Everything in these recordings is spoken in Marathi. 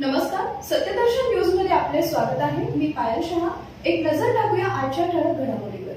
नमस्कार सत्यदर्शन न्यूजमध्ये आपले स्वागत आहे. मी पायल शहा. एक नजर टाकूया आजच्या ठळक घडामोडीवर.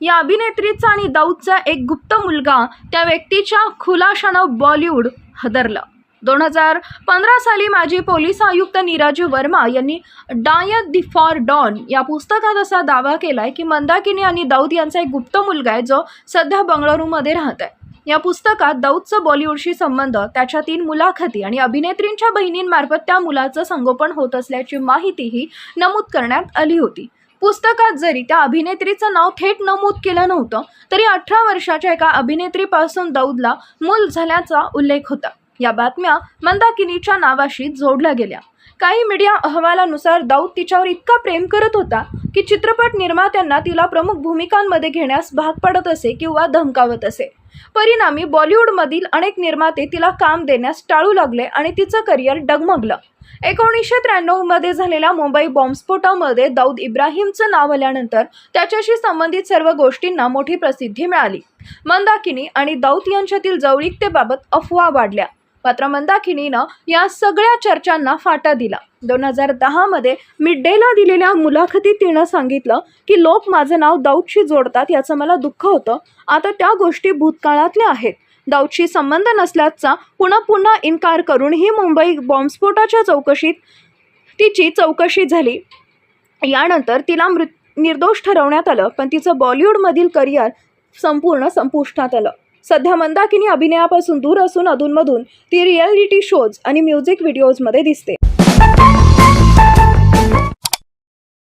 या अभिनेत्रीचा आणि दाऊदचा एक गुप्त मुलगा त्या व्यक्तीच्या खुलाशानं बॉलिवूड हदरलं. दोन हजार पंधरा साली माजी पोलीस आयुक्त नीरज वर्मा यांनी डाय दी फॉर डॉन या पुस्तकात असा दावा केलाय की मंदाकिनी आणि दाऊद यांचा एक गुप्त मुलगा आहे जो सध्या बंगळुरूमध्ये राहत आहे या पुस्तकात दाऊदचं बॉलिवूडशी संबंध त्याच्या तीन मुलाखती आणि अभिनेत्रींच्या बहिणींमार्फत त्या मुलाचं संगोपन होत असल्याची माहितीही नमूद करण्यात आली होती. पुस्तकात जरी त्या अभिनेत्रीचं नाव थेट नमूद केलं नव्हतं तरी अठरा वर्षाच्या एका अभिनेत्रीपासून दाऊदला मूल झाल्याचा उल्लेख होता. या बातम्या मंदाकिनीच्या नावाशी जोडल्या गेल्या. काही मीडिया अहवालानुसार दाऊद तिच्यावर इतका प्रेम करत होता की चित्रपट निर्मात्यांना तिला प्रमुख भूमिकांमध्ये घेण्यास भाग पडत असे किंवा धमकावत असे. परिणामी बॉलिवूडमधील अनेक निर्माते तिला काम देण्यास टाळू लागले आणि तिचं करिअर डगमगलं. एकोणीसशे त्र्याण्णवमध्ये झालेल्या मुंबई बॉम्बस्फोटामध्ये दाऊद इब्राहिमचं नाव आल्यानंतर त्याच्याशी संबंधित सर्व गोष्टींना मोठी प्रसिद्धी मिळाली. मंदाकिनी आणि दाऊद यांच्यातील जवळीकतेबाबत अफवा वाढल्या. मात्र मंदाकिनीनं या सगळ्या चर्चांना फाटा दिला. दोन हजार दहामध्ये मिड डेला दिलेल्या मुलाखतीत तिनं सांगितलं की लोक माझं नाव दाऊदशी जोडतात याचं मला दुःख होतं. आता त्या गोष्टी भूतकाळातल्या आहेत. दाऊदशी संबंध नसल्याचा पुन्हा पुन्हा इन्कार करून ही मुंबई बॉम्बस्फोटाच्या चौकशीत तिची चौकशी झाली. यानंतर तिला मृत निर्दोष ठरवण्यात आलं पण तिचं बॉलिवूडमधील करिअर संपूर्ण संपुष्टात आलं. सध्या मंदाकिनी अभिनयापासून दूर असून अधूनमधून ती रियालिटी शोज आणि म्युझिक व्हिडिओजमध्ये दिसते.